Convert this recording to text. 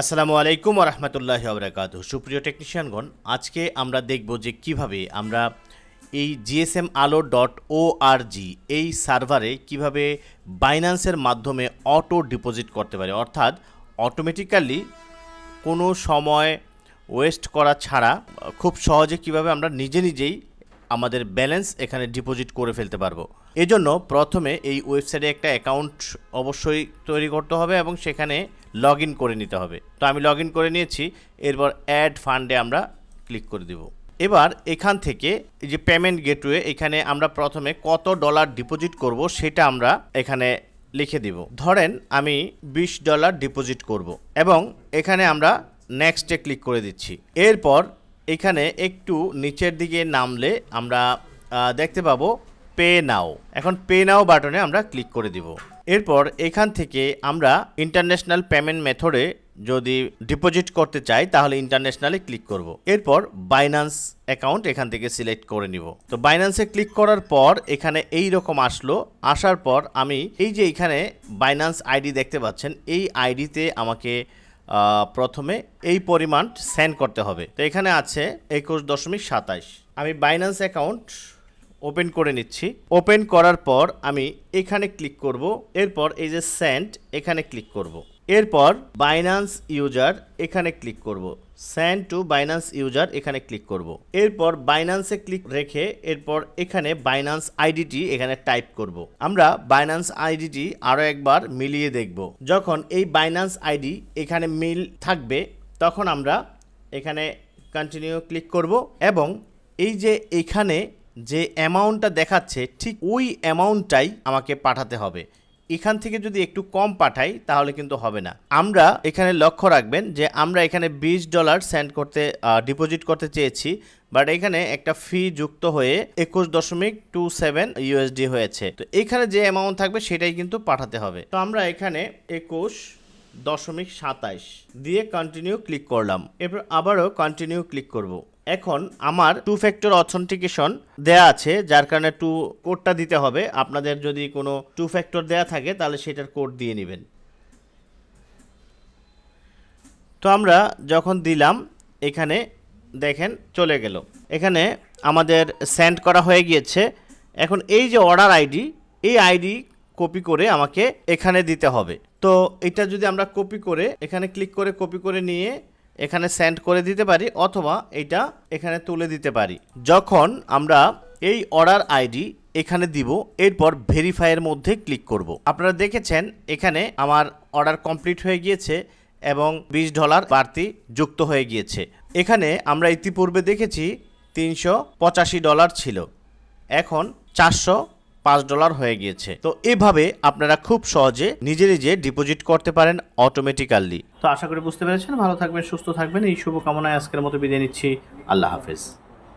আসসালামু আলাইকুম রহমতুল্লাহ আবরাকাত সুপ্রিয় টেকনিশিয়ানগণ, আজকে আমরা দেখব যে কীভাবে আমরা এই জিএসএম আলো ডট ও আর জি এই সার্ভারে কীভাবে বাইন্যান্সের মাধ্যমে অটো ডিপোজিট করতে পারি। অর্থাৎ অটোমেটিক্যালি কোনো সময় ওয়েস্ট করা ছাড়া খুব সহজে কীভাবে আমরা নিজে নিজেই আমাদের ব্যালেন্স এখানে ডিপোজিট করে ফেলতে পারব। এজন্য প্রথমে এই ওয়েবসাইটে একটা অ্যাকাউন্ট অবশ্যই তৈরি করতে হবে এবং সেখানে লগ করে নিতে হবে। তো আমি লগ করে নিয়েছি, এরপর অ্যাড ফান্ডে আমরা ক্লিক করে দেব। এবার এখান থেকে যে পেমেন্ট গেটওয়ে এখানে আমরা প্রথমে কত ডলার ডিপোজিট করব সেটা আমরা এখানে লিখে দিব। ধরেন আমি বিশ ডলার ডিপোজিট করব এবং এখানে আমরা নেক্সটে ক্লিক করে দিচ্ছি। এরপর এখানে একটু নিচের দিকে নামলে আমরা দেখতে পাবো পে নাও এখন পে নাও বাটনে আমরা ক্লিক করে দিব। এরপর এখান থেকে আমরা ইন্টারন্যাশনাল পেমেন্ট মেথডে যদি ডিপোজিট করতে চাই, তাহলে ইন্টারন্যাশনালে ক্লিক করব। এরপর বাইন্যান্স অ্যাকাউন্ট এখান থেকে সিলেক্ট করে নিব। তো বাইন্যান্সে ক্লিক করার পর এখানে এই রকম আসলো। আসার পর আমি এই যে এখানে বাইন্যান্স আইডি দেখতে পাচ্ছেন, এই আইডিতে আমাকে প্রথমে এই পরিমাণ সেন্ড করতে হবে। তো এখানে আছে একুশ দশমিক সাতাইশ। আমি বাইন্যান্স অ্যাকাউন্ট ওপেন করে নিচ্ছি। ওপেন করার পর আমি এখানে ক্লিক করব। এরপর এই যে সেন্ড এখানে ক্লিক করব। এরপর বাইনান্স ইউজার এখানে ক্লিক করব। সেন্ড টু বাইনান্স ইউজার এখানে ক্লিক করব। এরপর বাইনান্সে ক্লিক রেখে এরপর এখানে বাইনান্স আইডিটি এখানে টাইপ করব। আমরা বাইনান্স আইডিটি আরও একবার মিলিয়ে দেখব। যখন এই বাইন্যান্স আইডি এখানে মিল থাকবে, তখন আমরা এখানে কন্টিনিউ ক্লিক করব এবং এই যে এখানে যে অ্যামাউন্টটা দেখাচ্ছে, ঠিক ওই অ্যামাউন্টটাই আমাকে পাঠাতে হবে। এখান থেকে যদি একটু কম পাঠাই, তাহলে কিন্তু হবে না। আমরা এখানে লক্ষ্য রাখবেন যে আমরা এখানে বিশ ডলার সেন্ড করতে ডিপোজিট করতে চেয়েছি বাট এখানে একটা ফি যুক্ত হয়ে একুশ দশমিক টু সেভেন ইউএসডি হয়েছে। তো এখানে যে অ্যামাউন্ট থাকবে, সেটাই কিন্তু পাঠাতে হবে। তো আমরা এখানে একুশ দশমিক সাতাইশ দিয়ে কন্টিনিউ ক্লিক করলাম। এরপর আবারও কন্টিনিউ ক্লিক করব। এখন আমার টু ফ্যাক্টর অথেন্টিকেশন দেয়া আছে, যার কারণে টু কোডটা দিতে হবে। আপনাদের যদি কোনো টু ফ্যাক্টর দেয়া থাকে, তাহলে সেটার কোড দিয়ে নেবেন। তো আমরা যখন দিলাম, এখানে দেখেন চলে গেল। এখানে আমাদের সেন্ড করা হয়ে গিয়েছে। এখন এই যে অর্ডার আইডি এই আইডি কপি করে আমাকে এখানে দিতে হবে। তো এটা যদি আমরা কপি করে, এখানে ক্লিক করে কপি করে নিয়ে এখানে সেন্ড করে দিতে পারি অথবা এটা এখানে তুলে দিতে পারি। যখন আমরা এই অর্ডার আইডি এখানে দিব, এরপর ভেরিফাইয়ের মধ্যে ক্লিক করব। আপনারা দেখেছেন এখানে আমার অর্ডার কমপ্লিট হয়ে গিয়েছে এবং বিশ ডলার বাড়তি যুক্ত হয়ে গিয়েছে। এখানে আমরা ইতিপূর্বে দেখেছি তিনশো পঁচাশি ডলার ছিল। এখন চারশো পাঁচ ডলার হয়ে গিয়েছে। তো এভাবে আপনারা খুব সহজে নিজে নিজে ডিপোজিট করতে পারেন অটোমেটিক্যালি তো আশা করি বুঝতে পেরেছেন। ভালো থাকবেন, সুস্থ থাকবেন। এই শুভকামনায় আজকের মতো বিদায় নিচ্ছি। আল্লাহ হাফেজ।